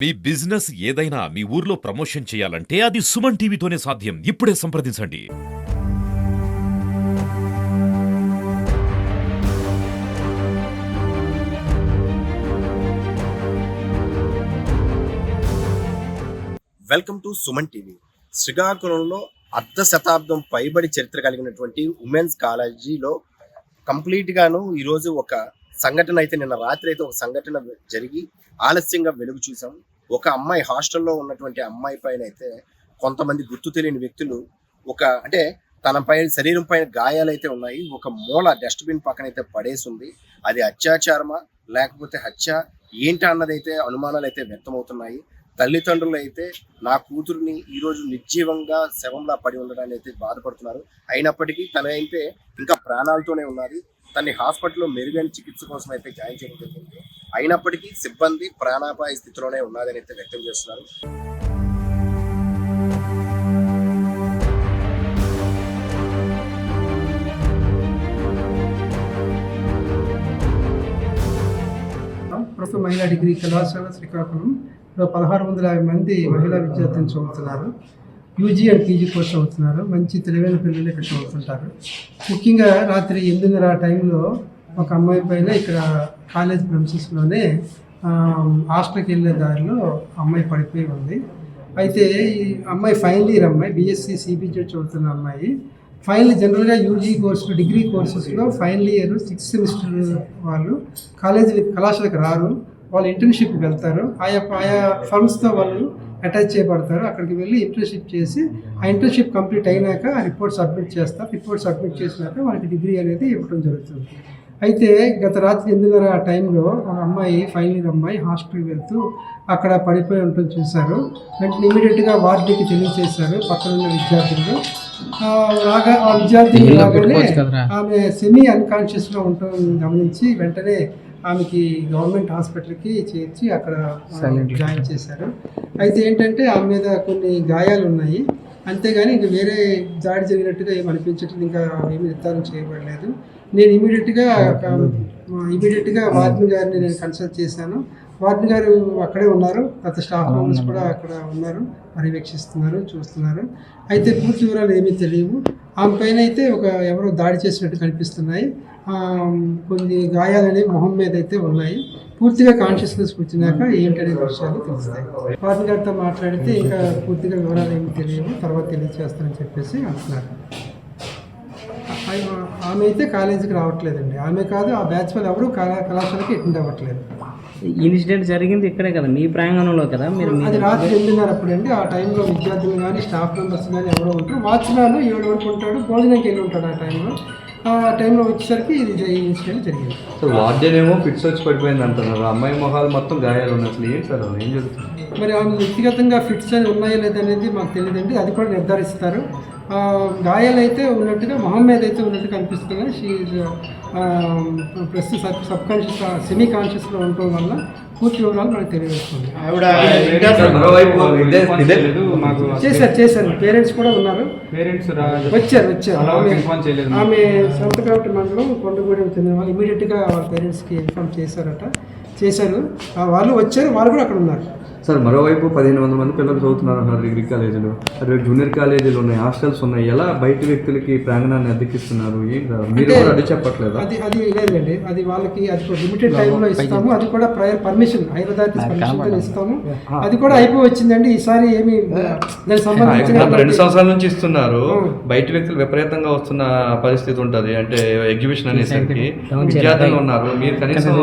మీ business ఏదైనా మీ ఊర్లో promotion చేయాలంటే అది సుమన్ టీవీతోనే సాధ్యం. ఇప్పుడే సంప్రదించండి. Welcome to Suman TV. శ్రీకాకుళంలో అర్ధ శతాబ్దం పైబడి చరిత్ర కలిగినటువంటి ఉమెన్స్ కాలేజీలో కంప్లీట్ గాను ఈరోజు ఒక సంఘటన అయితే నిన్న రాత్రి అయితే ఒక సంఘటన జరిగి ఆలస్యంగా వెలుగు చూసాం ఒక అమ్మాయి హాస్టల్లో ఉన్నటువంటి అమ్మాయి పైన అయితే కొంతమంది గుర్తు తెలియని వ్యక్తులు ఒక అంటే తన పైన శరీరం పైన గాయాలైతే ఉన్నాయి. ఒక మూల డస్ట్బిన్ పక్కన అయితే పడేసి ఉంది అది అత్యాచారమా? లేకపోతే హత్య? ఏంటి అన్నదైతే అనుమానాలు అయితే వ్యక్తమవుతున్నాయి. తల్లిదండ్రులు అయితే నా కూతురుని ఈరోజు నిర్జీవంగా శవంలా పడి ఉండడాన్ని అయితే బాధపడుతున్నారు. అయినప్పటికీ తన అయితే ఇంకా ప్రాణాలతోనే ఉన్నది. తన్ని హాస్పిటల్లో మెరుగైన చికిత్స కోసం అయితే జాయిన్ చేయడం జరిగింది. అయినప్పటికీ సిబ్బంది ప్రాణాపాయ స్థితిలోనే ఉన్నదని అయితే వ్యక్తం చేస్తున్నారు. ప్రస్తుతం మహిళా డిగ్రీ కళాశాల శ్రీకాకుళం. పదహారు వందల యాభై మంది మహిళా విద్యార్థులు చదువుతున్నారు. యూజీ అండ్ పీజీ కోర్స్ చదువుతున్నారు. మంచి తెలివైన పిల్లలు ఇక్కడ చదువుతుంటారు. ముఖ్యంగా రాత్రి ఎనిమిదిన్నర ఆ టైంలో ఒక అమ్మాయి పైన ఇక్కడ కాలేజ్ ప్రిన్సెస్లోనే హాస్టల్కి వెళ్ళే దారిలో అమ్మాయి పడిపోయి ఉంది. అయితే ఈ అమ్మాయి ఫైనల్ ఇయర్ అమ్మాయి బీఎస్సీ సిబిజెడ్ చదువుతున్న అమ్మాయి. ఫైనల్ జనరల్గా యూజీ కోర్సులు డిగ్రీ కోర్సెస్లో ఫైనల్ ఇయర్ సిక్స్త్ సెమిస్టర్ వాళ్ళు కాలేజీ కళాశాలకు రారు. వాళ్ళు ఇంటర్న్షిప్కి వెళ్తారు. ఆయా ఆయా ఫర్మ్స్తో వాళ్ళు అటాచ్ చేయబడతారు. అక్కడికి వెళ్ళి ఇంటర్న్షిప్ చేసి ఆ ఇంటర్న్షిప్ కంప్లీట్ అయినాక రిపోర్ట్ సబ్మిట్ చేస్తారు. రిపోర్ట్ సబ్మిట్ చేసినాక వాళ్ళకి డిగ్రీ అనేది ఇవ్వడం జరుగుతుంది. అయితే గత రాత్రి ఎనిమిదిన్నర ఆ టైంలో ఒక అమ్మాయి ఫైనల్ ఇయర్ అమ్మాయి హాస్పిటల్కి వెళ్తూ అక్కడ పడిపోయి ఉంటుంది చూశారు. వెంటనే ఇమీడియట్గా వార్డుకి తెలియజేశారు పక్కన ఉన్న విద్యార్థులు. ఆ, రాగా ఆ విద్యార్థి రాగానే ఆమె సెమీ అన్కాన్షియస్లో ఉండటం గమనించి వెంటనే ఆమెకి గవర్నమెంట్ హాస్పిటల్కి చేర్చి అక్కడ ఆ, జాయిన్ చేశారు. అయితే ఏంటంటే ఆమె మీద కొన్ని గాయాలు ఉన్నాయి అంతేగాని ఇంక వేరే దాడి జరిగినట్టుగా ఏమి అనిపించట్లేదు. ఇంకా ఏమి నిర్ధారణ చేయబడలేదు. నేను ఇమీడియట్గా ఇమీడియట్గా వార్డెన్ గారిని నేను కన్సల్ట్ చేశాను. వార్డెన్ గారు అక్కడే ఉన్నారు. గత స్టాఫ్ మెంబర్స్ కూడా అక్కడ ఉన్నారు. పర్యవేక్షిస్తున్నారు చూస్తున్నారు. అయితే పూర్తి వివరాలు ఏమీ తెలియవు. ఆమె పైన అయితే ఒక ఎవరో దాడి చేసినట్టు కనిపిస్తున్నాయి. కొన్ని గాయాలు అనేవి మొహం మీద అయితే ఉన్నాయి. పూర్తిగా కాన్షియస్నెస్ వచ్చినాక ఏంటనే విషయాలు తెలుస్తాయి. వార్డెన్ గారితో మాట్లాడితే ఇంకా పూర్తిగా వివరాలు ఏమి తెలియవు తర్వాత తెలియజేస్తానని చెప్పేసి అంటున్నారు. ఆమె అయితే కాలేజీకి రావట్లేదండి. ఆమె కాదు ఆ బ్యాచ్ వాళ్ళు ఎవరు కళా కళాశాలకి అటెండ్ అవ్వట్లేదు. ఇన్సిడెంట్ జరిగింది ఇక్కడే కదా మీ ప్రాంగణంలో కదా? మీరు అది రాత్రి ఎనిమిదిన్నర అప్పుడు అండి ఆ టైంలో విద్యార్థులు కానీ స్టాఫ్ మెంబర్స్ కానీ ఎవరో ఉంటారు. వాచ్మ్యాన్ ఏడు వరకు ఉంటాడు భోజనంకి వెళ్ళి ఉంటాడు ఆ టైంలో. ఆ టైంలో వచ్చేసరికి ఇది జ- ఈ ఇన్సిడెంట్ జరిగింది. సార్ వార్డెన్ ఏమో ఫిట్స్ వచ్చి పడిపోయింది అంటున్నారు. అమ్మాయి మొహాలు మొత్తం గాయాలు ఉన్నాయి. అసలు ఏంటి సార్ ఏం జరుగుతుంది? మరి ఆమె వ్యక్తిగతంగా ఫిట్స్ అని ఉన్నాయో లేదనేది మాకు తెలియదండి. అది కూడా నిర్ధారిస్తారు. ఆ, గాయాలైతే ఉన్నట్టుగా మొహం మీద అయితే ఉన్నట్టు కనిపిస్తున్నాయి. షీ ప్రస్తుతం సబ్ సబ్ కాన్షియస్ సెమీ కాన్షియస్లో ఉండటం వల్ల పూర్తి వివరాలు మనకు తెలియజేస్తుంది. చేశారు. చేశారు పేరెంట్స్ కూడా ఉన్నారు. పేరెంట్స్ వచ్చారు వచ్చారు. ఆమె ఆమె సంతకావటి మండలం కొండగూడెం చెందిన వాళ్ళు. ఇమీడియట్గా వాళ్ళ పేరెంట్స్కి ఇన్ఫార్మ్ చేశారట. చేశారు. ఆ వాళ్ళు వచ్చారు వాళ్ళు కూడా అక్కడ ఉన్నారు. సార్ మరోవైపు పదిహేను వందల మంది పిల్లలు చదువుతున్నారు అన్నారు డిగ్రీ కాలేజీలో. అదే జూనియర్ కాలేజీలు ఉన్నాయి హాస్టల్స్ ఉన్నాయి. ఎలా బయట వ్యక్తులకి ప్రాంగణాన్ని అద్దెకిస్తున్నారు? మీరు అడ్డు చెప్పట్లేదా? అది అది లేదండి. అది వాళ్ళకి అది లిమిటెడ్ టైంలో ఇస్తాము. అది కూడా ప్రయర్ పర్మిషన్ హైదరాబాద్ పర్మిషన్ ఇస్తాము. అది కూడా అయిపోయి వచ్చిందండి. ఈసారి ఏమి రెండు సంవత్సరాల నుంచి ఇస్తున్నారు. బయట వ్యక్తులు విపరీతంగా వస్తున్న పరిస్థితి ఉంటది. అంటే ఎగ్జిబిషన్ అనేసరికి విద్యార్థులు ఉన్నారు. మీరు కనీసం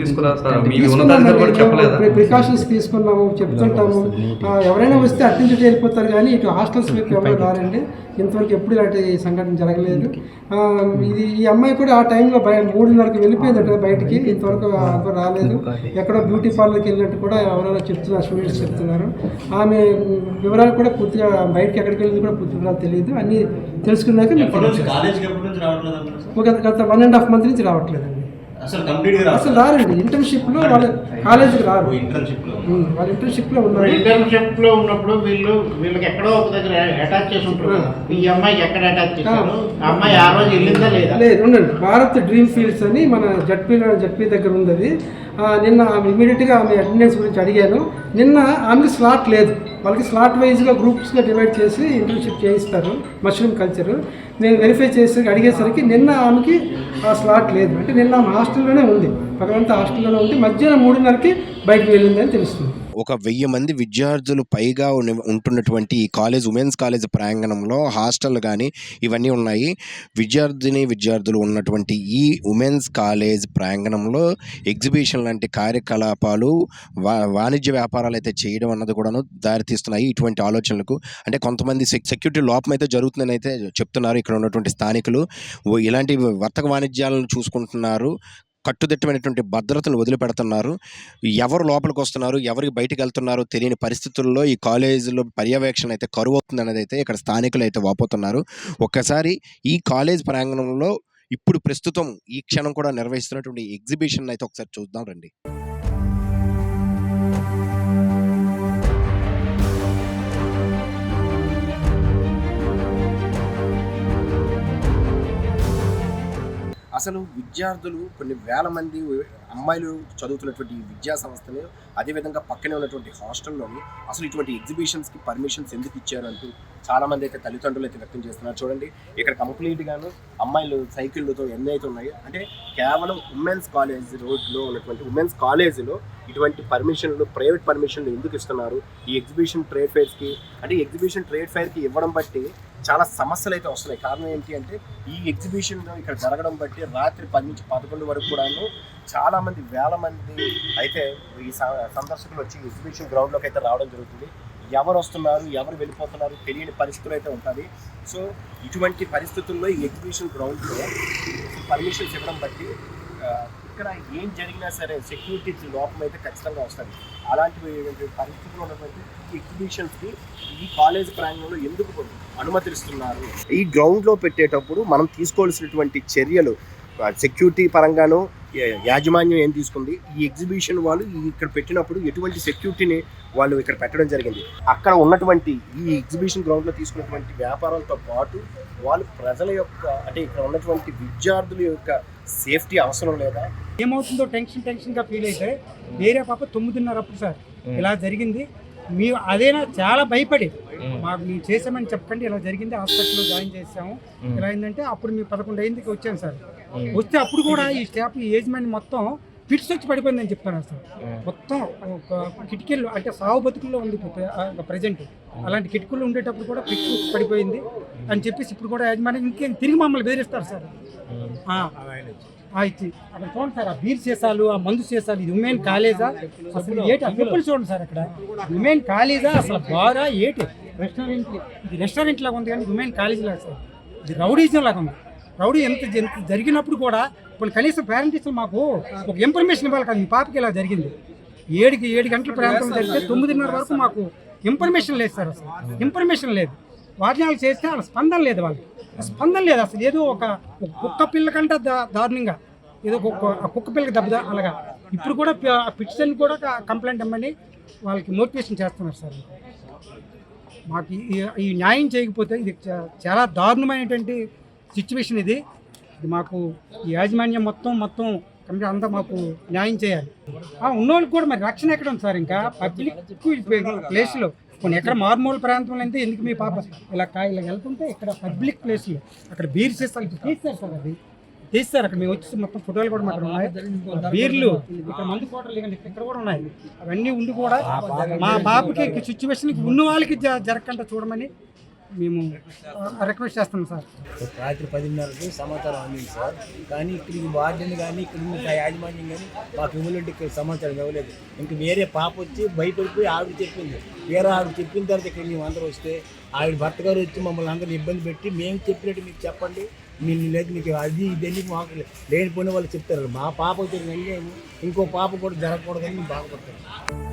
తీసుకురా సార్ మీ ఉన్నతాధికారులు కూడా చెప్పలేదా? ప్రికాషన్స్ తీసుకున్నాము చెప్తుంటాము ఆ, ఎవరైనా వస్తే అటు నుంచి వెళ్ళిపోతారు కానీ ఇటు హాస్టల్స్ వైపు ఎవరు రారండి. ఇంతవరకు ఎప్పుడు ఇలాంటి సంఘటన జరగలేదు. ఆ, ఇది ఈ అమ్మాయి కూడా ఆ టైంలో బయ మూడున్నరకు వెళ్ళిపోయిందట బయటికి. ఇంతవరకు ఎవరు రాలేదు. ఎక్కడో బ్యూటీ పార్లర్కి వెళ్ళినట్టు కూడా ఎవరైనా చెప్తున్నారు స్టూడెంట్స్ చెప్తున్నారు. ఆమె వివరాలు కూడా పూర్తిగా బయటకి ఎక్కడికి వెళ్ళింది కూడా పూర్తి వివరాలు తెలియదు. అన్నీ తెలుసుకున్నాక మీకు? ఒక గత వన్ అండ్ హాఫ్ మంత్ నుంచి రావట్లేదండి. అసలు కంప్లీట్గా అసలు రారండి. ఇంటర్న్షిప్లో వాళ్ళ కాలేజీకి రారు. ఇంటర్న్షిప్లో. వాళ్ళ ఇంటర్న్షిప్లో ఉన్నారు. ఇంటర్న్షిప్లో ఉన్నప్పుడు వీళ్ళు వీళ్ళకి ఎక్కడో ఒక దగ్గర అటాచ్ చేసి ఉంటారు. ఈ అమ్మాయికి ఎక్కడ అటాచ్ చేశారు? ఆ అమ్మాయి ఆ రోజు వెళ్ళిందా లేదా? లేదు ఉండండి. భారత్ డ్రీమ్ ఫీల్డ్స్ అని మన జడ్పీ జడ్పీ దగ్గర ఉంది అది. ఆ, నిన్న ఆమె ఇమీడియట్గా ఆమె అటెండెన్స్ గురించి అడిగాను. నిన్న ఆమెకి స్లాట్ లేదు. వాళ్ళకి స్లాట్ వైజ్గా గ్రూప్స్గా డివైడ్ చేసి ఇంటర్న్షిప్ చేయిస్తారు మష్రూమ్ కల్చర్ నేను వెరిఫై చేసి అడిగేసరికి నిన్న ఆమెకి ఆ స్లాట్ లేదు. అంటే నిన్న ఆమె హాస్టల్లోనే ఉంది. పక్కనంతా హాస్టల్లోనే ఉంది. మధ్యాహ్నం మూడున్నరకి బయటకు వెళ్ళిందని తెలుస్తుంది. ఒక వెయ్యి మంది విద్యార్థులు పైగా ఉంటున్నటువంటి ఈ కాలేజ్ ఉమెన్స్ కాలేజ్ ప్రాంగణంలో హాస్టల్ కానీ ఇవన్నీ ఉన్నాయి. విద్యార్థిని విద్యార్థులు ఉన్నటువంటి ఈ ఉమెన్స్ కాలేజ్ ప్రాంగణంలో ఎగ్జిబిషన్ లాంటి కార్యకలాపాలు వా వాణిజ్య వ్యాపారాలు అయితే చేయడం అన్నది కూడాను దారితీస్తున్నాయి ఇటువంటి ఆలోచనలకు. అంటే కొంతమంది సెక్ సెక్యూరిటీ లోపం అయితే జరుగుతుందని అయితే చెప్తున్నారు. ఇక్కడ ఉన్నటువంటి స్థానికులు. ఇలాంటి వర్తక వాణిజ్యాలను చూసుకుంటున్నారు. కట్టుదిట్టమైనటువంటి భద్రతను వదిలిపెడుతున్నారు. ఎవరు లోపలికి వస్తున్నారు ఎవరికి బయటికి వెళ్తున్నారో తెలియని పరిస్థితుల్లో ఈ కాలేజీలో పర్యవేక్షణ అయితే కరువు అవుతుంది అనేది అయితే ఇక్కడ స్థానికులు అయితే వాపోతున్నారు. ఒక్కసారి ఈ కాలేజ్ ప్రాంగణంలో ఇప్పుడు ప్రస్తుతం ఈ క్షణం కూడా నిర్వహిస్తున్నటువంటి ఎగ్జిబిషన్ అయితే ఒకసారి చూద్దాం రండి. అసలు విద్యార్థులు కొన్ని వేల మంది అమ్మాయిలు చదువుతున్నటువంటి విద్యా సంస్థలు అదేవిధంగా పక్కనే ఉన్నటువంటి హాస్టల్లోని అసలు ఇటువంటి ఎగ్జిబిషన్స్కి పర్మిషన్స్ ఎందుకు ఇచ్చారు అంటూ చాలా మంది అయితే తల్లిదండ్రులు అయితే వ్యక్తం చేస్తున్నారు. చూడండి ఇక్కడ కంప్లీట్గాను అమ్మాయిలు సైకిళ్ళతో ఎన్ని అయితే ఉన్నాయో అంటే కేవలం ఉమెన్స్ కాలేజ్ రోడ్లో ఉన్నటువంటి ఉమెన్స్ కాలేజీలో ఇటువంటి పర్మిషన్లు ప్రైవేట్ పర్మిషన్లు ఎందుకు ఇస్తున్నారు? ఈ ఎగ్జిబిషన్ ట్రేడ్ ఫైర్స్కి అంటే ఎగ్జిబిషన్ ట్రేడ్ ఫైర్కి ఇవ్వడం బట్టి చాలా సమస్యలు అయితే వస్తున్నాయి. కారణం ఏంటి అంటే ఈ ఎగ్జిబిషన్ ఇక్కడ జరగడం బట్టి రాత్రి పది నుంచి పదకొండు వరకు కూడాను చాలా మంది వేల మంది అయితే ఈ స- సందర్శకులు వచ్చి ఎగ్జిబిషన్ గ్రౌండ్లోకి అయితే రావడం జరుగుతుంది. ఎవరు వస్తున్నారు ఎవరు వెళ్ళిపోతున్నారు తెలియని పరిస్థితులు అయితే ఉంటుంది సో ఇటువంటి పరిస్థితుల్లో ఈ ఎగ్జిబిషన్ గ్రౌండ్లో పర్మిషన్స్ ఇవ్వడం బట్టి ఇక్కడ ఏం జరిగినా సరే సెక్యూరిటీ లోపం అయితే ఖచ్చితంగా వస్తుంది. అలాంటి పరిస్థితుల్లో ఉన్నటువంటి ఎగ్జిబిషన్స్కి ఈ కాలేజ్ ప్రాంగణంలో ఎందుకు అనుమతిస్తున్నారు? ఈ గ్రౌండ్లో పెట్టేటప్పుడు మనం తీసుకోవాల్సినటువంటి చర్యలు సెక్యూరిటీ పరంగాను యాజమాన్యం ఏం తీసుకుంది? ఈ ఎగ్జిబిషన్ వాళ్ళు ఇక్కడ పెట్టినప్పుడు ఎటువంటి సెక్యూరిటీని వాళ్ళు ఇక్కడ పెట్టడం జరిగింది? అక్కడ ఉన్నటువంటి ఈ ఎగ్జిబిషన్ గ్రౌండ్లో తీసుకున్నటువంటి వ్యాపారాలతో పాటు వాళ్ళు ప్రజల యొక్క అంటే ఇక్కడ ఉన్నటువంటి విద్యార్థుల యొక్క సేఫ్టీ అవసరం లేదా? ఏమవుతుందో టెన్షన్ టెన్షన్గా ఫీల్ అయితే వేరే పాప తొమ్మిదిన్నర అప్పుడు సార్. ఇలా జరిగింది. మీ అదేనా చాలా భయపడి. మాకు మేము చేసామని చెప్పకండి ఇలా జరిగింది. హాస్పిటల్లో జాయిన్ చేసాము ఇలా అయిందంటే అప్పుడు మీ పదకొండు అయిందికి వచ్చాను సార్. వస్తే అప్పుడు కూడా ఈ స్టాఫ్ ఈ ఏజ్ మ్యాన్ మొత్తం ఫిట్స్ వచ్చి పడిపోయిందని చెప్తున్నారు సార్ మొత్తం ఒక కిటికీలు అంటే సాగు బతుకుల్లో ఉంది ప్రజెంట్ అలాంటి కిటికీలు ఉండేటప్పుడు కూడా వచ్చి పడిపోయింది. అని చెప్పేసి ఇప్పుడు కూడా యాజమాన్యం ఇంకేం తిరిగి మమ్మల్ని బెదిరిస్తారు సార్. ఇచ్చి. అక్కడ చూడండి సార్ ఆ బీర్ సీసాలు ఆ మందు సీసాలు ఇది ఉమెన్ కాలేజా? అసలు ఏటి ఆ పిప్పులు చూడండి సార్ అక్కడ. ఉమెన్ కాలేజా? అసలు బారా ఏటి? రెస్టారెంట్ ఇది రెస్టారెంట్ లాగా ఉంది కానీ ఉమెన్ కాలేజ్ లాగా సార్. ఇది రౌడీజం లాగా ఉంది. రౌడీ ఎంత జరిగినప్పుడు కూడా ఇప్పుడు కనీసం పేరెంట్స్ మాకు ఒక ఇన్ఫర్మేషన్ ఇవ్వాలి కదా మీ పాపకి ఇలా జరిగింది. ఏడుకి ఏడు గంటల ప్రాంతం జరిగితే తొమ్మిదిన్నర వరకు మాకు ఇన్ఫర్మేషన్ లేదు సార్ అసలు. ఇన్ఫర్మేషన్ లేదు. వాటిని చేస్తే వాళ్ళ స్పందన లేదు వాళ్ళకి. స్పందన లేదు అసలు. ఏదో ఒక కుక్క పిల్ల కంటే దా- దారుణంగా. ఏదో ఒక కుక్క- కుక్క పిల్లకి దెబ్బ అలాగా. ఇప్పుడు కూడా పిటిషన్ కూడా కంప్లైంట్ ఇవ్వమని వాళ్ళకి మోటివేషన్ చేస్తున్నారు సార్. మాకు ఈ- న్యాయం చేయకపోతే ఇది చాలా దారుణమైనటువంటి సిచ్యువేషన్ ఇది. ఇది మాకు ఈ యాజమాన్యం మొత్తం మొత్తం కంప్లీట్ అంతా మాకు న్యాయం చేయాలి. ఆ, ఉన్నోళ్ళకి కూడా మరి రక్షణ ఎక్కడ ఉంది సార్ ఇంకా? పబ్లిక్ ప్లేస్లో కొన్ని ఎక్కడ మారుమూల ప్రాంతంలో అయితే ఎందుకు మీ పాప ఇలా కా ఇలా వెళ్తుంటే ఇక్కడ పబ్లిక్ ప్లేస్లో అక్కడ బీర్ సీసాలు తీస్తారు సార్ అది. తీస్తారు. అక్కడ మేము వచ్చి మొత్తం ఫోటోలు కూడా మాకు ఉన్నాయి. బీర్లు ఇక్కడ మందు ఫోటోలు ఇవ్వండి ఇక్కడ కూడా ఉన్నాయి. అవన్నీ ఉండి కూడా మా పాపకి సిచ్యువేషన్కి ఉన్న వాళ్ళకి జ- జరగకుండా చూడమని మేము రిక్వెస్ట్ చేస్తున్నాం సార్. రాత్రి పదిన్నరకు సమాచారం అందింది సార్. కానీ ఇక్కడికి వార్డెన్ కానీ ఇక్కడ ఉన్న యాజమాన్యం కానీ మాకు ఇవ్వలేదు ఇక్కడ సమాచారం ఇవ్వలేదు. ఇంక వేరే పాప వచ్చి భయపడిపోయి ఆవిడ చెప్పింది. వేరే ఆవిడ చెప్పిన తర్వాత ఇక్కడ మేము అందరూ వస్తే ఆవిడ భర్త గారు వచ్చి మమ్మల్ని అందరిని ఇబ్బంది పెట్టి మేము చెప్పినట్టు మీకు చెప్పండి. మీరు లేదు మీకు అది ఇదని మాకు లేనిపోయిన వాళ్ళు చెప్తారు. మా పాప జరిగిన ఇంకో పాప కూడా జరగకూడదని బాగుపడతారు